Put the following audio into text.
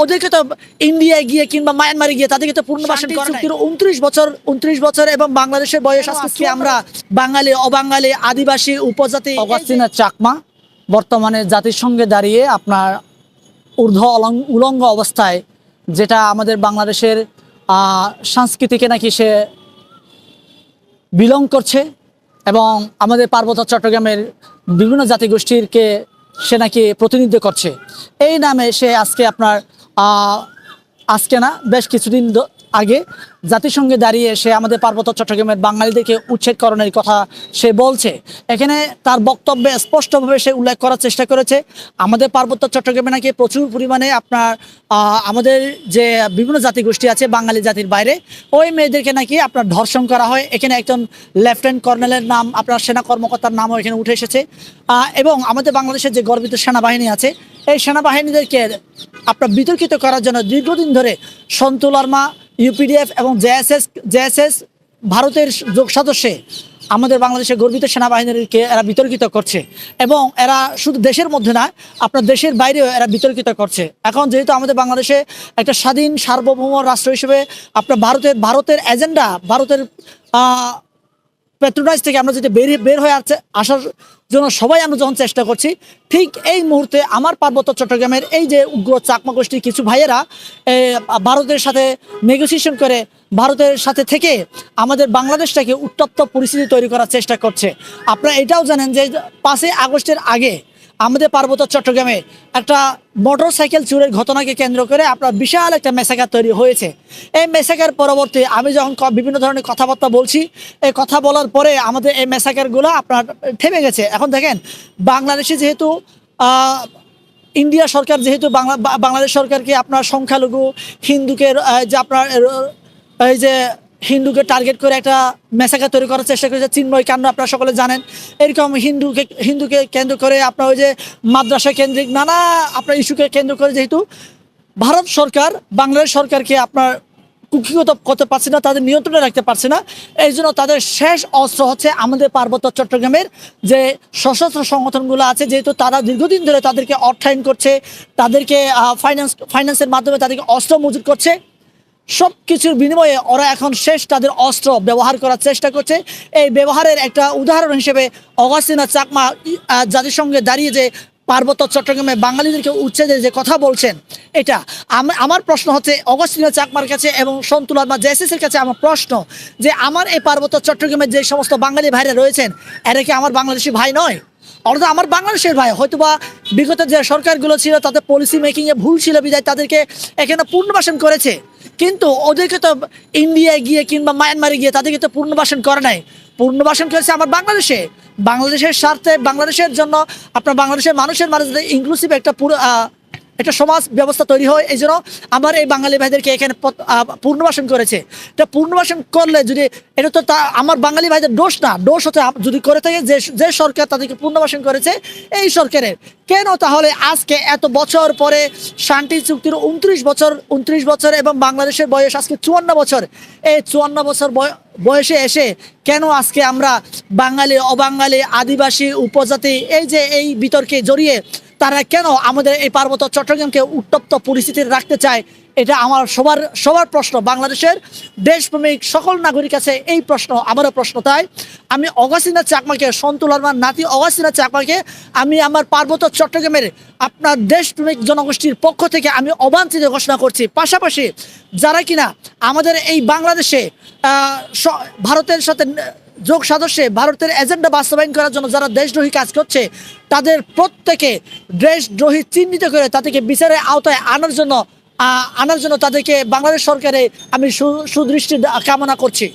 ওদেরকে তো ইন্ডিয়ায় গিয়ে কিংবা মায়ানমারে গিয়ে তাদেরকে তো করা চুক্তির উনত্রিশ বছর উনত্রিশ বছর এবং বাংলাদেশের বয়স আজকে আমরা বাঙালি অবাঙালি আদিবাসী উপজাতি? অগাস্তিনা চাকমা বর্তমানে জাতিসংঘে দাঁড়িয়ে আপনার ঊর্ধ্ব অলং- উলঙ্গ অবস্থায় যেটা আমাদের বাংলাদেশের আহ, সংস্কৃতিকে নাকি সে বিলং করছে এবং আমাদের পার্বত্য চট্টগ্রামের বিভিন্ন জাতিগোষ্ঠীরকে সে নাকি প্রতিনিধিত্ব করছে। এই নামে সে আজকে আপনার আজকে না, বেশ কিছুদিন আগে জাতিসংঘে দাঁড়িয়ে সে আমাদের পার্বত্য চট্টগ্রামের বাঙালিদেরকে উচ্ছেদকরণের কথা সে বলছে। এখানে তার বক্তব্যে স্পষ্টভাবে সে উল্লেখ করার চেষ্টা করেছে। আমাদের পার্বত্য চট্টগ্রামে নাকি প্রচুর পরিমাণে আপনার আমাদের যে বিভিন্ন জাতিগোষ্ঠী আছে বাঙালি জাতির বাইরে, ওই মেয়েদেরকে নাকি আপনার ধর্ষণ করা হয়। এখানে একজন লেফটেন্যান্ট কর্নেলের নাম, আপনার সেনা কর্মকর্তার নামও এখানে উঠে এসেছে। এবং আমাদের বাংলাদেশের যে গর্বিত সেনাবাহিনী আছে এই সেনাবাহিনীদেরকে আপনার বিতর্কিত করার জন্য দীর্ঘদিন ধরে সন্তুল আর্মা, ইউপিডিএফ এবং জেএসএস জেএসএস ভারতের যোগ সদস্যে আমাদের বাংলাদেশের গর্বিত সেনাবাহিনীকে এরা বিতর্কিত করছে এবং এরা শুধু দেশের মধ্যে না, আপনার দেশের বাইরেও এরা বিতর্কিত করছে। এখন যেহেতু আমাদের বাংলাদেশে একটা স্বাধীন সার্বভৌম রাষ্ট্র হিসেবে আপনার ভারতের ভারতের এজেন্ডা ভারতের আহ, পেট্রোনাইজ থেকে আমরা যেটা বেরিয়ে বের হয়ে আছে আসার জন্য সবাই আমরা যখন চেষ্টা করছি ঠিক এই মুহূর্তে আমার পার্বত্য চট্টগ্রামের এই যে উগ্র চাকমা গোষ্ঠীর কিছু ভাইয়েরা ভারতের সাথে নেগোসিয়েশন করে ভারতের সাথে থেকে আমাদের বাংলাদেশটাকে উত্তপ্ত পরিস্থিতি তৈরি করার চেষ্টা করছে। আপনারা এটাও জানেন যে পাঁচই আগস্টের আগে আমাদের পার্বত্য চট্টগ্রামে একটা মোটর সাইকেল চুরের ঘটনাকে কেন্দ্র করে আপনার বিশাল একটা মেসাকার তৈরি হয়েছে। এই মেসাকার পরবর্তী আমি যখন বিভিন্ন ধরনের কথাবার্তা বলছি, এই কথা বলার পরে আমাদের এই মেসাকারগুলো আপনার থেমে গেছে। এখন দেখেন, বাংলাদেশে যেহেতু ইন্ডিয়া সরকার যেহেতু বাংলা বাংলাদেশ সরকারকে আপনার সংখ্যালঘু হিন্দুকে যে আপনার, এই যে হিন্দুকে টার্গেট করে একটা মেসাকা তৈরি করার চেষ্টা করেছে চিন্ময় কাণ্ড আপনারা সকলে জানেন। এরকম হিন্দুকে হিন্দুকে কেন্দ্র করে আপনার ওই যে মাদ্রাসা কেন্দ্রিক নানা আপনার ইস্যুকে কেন্দ্র করে যেহেতু ভারত সরকার, বাংলাদেশ সরকারকে আপনার কুক্ষিগত করতে পারছে না, তাদের নিয়ন্ত্রণে রাখতে পারছে না। এই জন্য তাদের শেষ অস্ত্র হচ্ছে আমাদের পার্বত্য চট্টগ্রামের যে সশস্ত্র সংগঠনগুলো আছে, যেহেতু তারা দীর্ঘদিন ধরে তাদেরকে অর্থায়ন করছে, তাদেরকে ফাইন্যান্স ফাইন্যান্সের মাধ্যমে তাদেরকে অস্ত্র মজুত করছে। সব কিছুর বিনিময়ে ওরা এখন শেষ তাদের অস্ত্র ব্যবহার করার চেষ্টা করছে। এই ব্যবহারের একটা উদাহরণ হিসেবে অগাস্তিনা চাকমা জাতিসংঘে দাঁড়িয়ে যে পার্বত্য চট্টগ্রামে বাঙালিদেরকে উচ্ছেদের যে কথা বলছেন, এটা আমার প্রশ্ন হচ্ছে অগস্তিনা চাকমার কাছে এবং সন্তুল আর্মা জেসিস এর কাছে আমার প্রশ্ন যে আমার এই পার্বত্য চট্টগ্রামের যে সমস্ত বাঙালি ভাইরা রয়েছেন, এরা কি আমার বাংলাদেশি ভাই নয়? অর্থাৎ আমার বাংলাদেশের ভাই, হয়তোবা বিগত যে সরকারগুলো ছিল, তাদের পলিসি মেকিংয়ে ভুল ছিল বিদায় তাদেরকে এখানে পুনর্বাসন করেছে। কিন্তু ওদেরকে তো ইন্ডিয়ায় গিয়ে কিংবা মায়ানমারে গিয়ে তাদেরকে তো পুনর্বাসন করে নাই। পুনর্বাসন হয়েছে আমার বাংলাদেশে। বাংলাদেশের স্বার্থে, বাংলাদেশের জন্য আপনার বাংলাদেশের মানুষের মাঝে ইনক্লুসিভ একটা পুরো একটা সমাজ ব্যবস্থা তৈরি হয়, এই জন্য আমার এই বাঙালি ভাইদেরকে এখানে পুনর্বাসন করেছে। এটা পুনর্বাসন করলে যদি এটা তো তা আমার বাঙালি ভাইদের দোষ না, দোষ হতে যদি করে থাকে যে যে সরকার তাদেরকে পুনর্বাসন করেছে, এই সরকারের। কেন তাহলে আজকে এত বছর পরে শান্তি চুক্তির উনত্রিশ বছর উনত্রিশ বছর এবং বাংলাদেশের বয়স আজকে চুয়ান্ন বছর, এই চুয়ান্ন বছর বয়- বয়সে এসে কেন আজকে আমরা বাঙালি, অবাঙালি, আদিবাসী, উপজাতি, এই যে এই বিতর্কে জড়িয়ে তারা কেন আমাদের এই পার্বত্য চট্টগ্রামকে উত্তপ্ত পরিস্থিতি রাখতে চায়? এটা আমার সবার সবার প্রশ্ন। বাংলাদেশের দেশপ্রেমিক সকল নাগরিক আছে এই প্রশ্ন, আমারও প্রশ্ন তাই। আমি অগাসিনা চাকমাকে, সন্তুল নাতি অগাসিনা চাকমাকে, আমি আমার পার্বত্য চট্টগ্রামের আপনার দেশপ্রেমিক জনগোষ্ঠীর পক্ষ থেকে আমি অবাঞ্ছিত ঘোষণা করছি। পাশাপাশি যারা কিনা আমাদের এই বাংলাদেশে ভারতের সাথে যোগ সদস্যে ভারতের এজেন্ডা বাস্তবায়ন করার জন্য যারা দেশদ্রোহী কাজ করছে, তাদের প্রত্যেকে দেশদ্রোহী চিহ্নিত করে তাদেরকে বিচারের আওতায় আনার জন্য আনার জন্য তাদেরকে বাংলাদেশ সরকারে আমি সুদৃষ্টি কামনা করছি।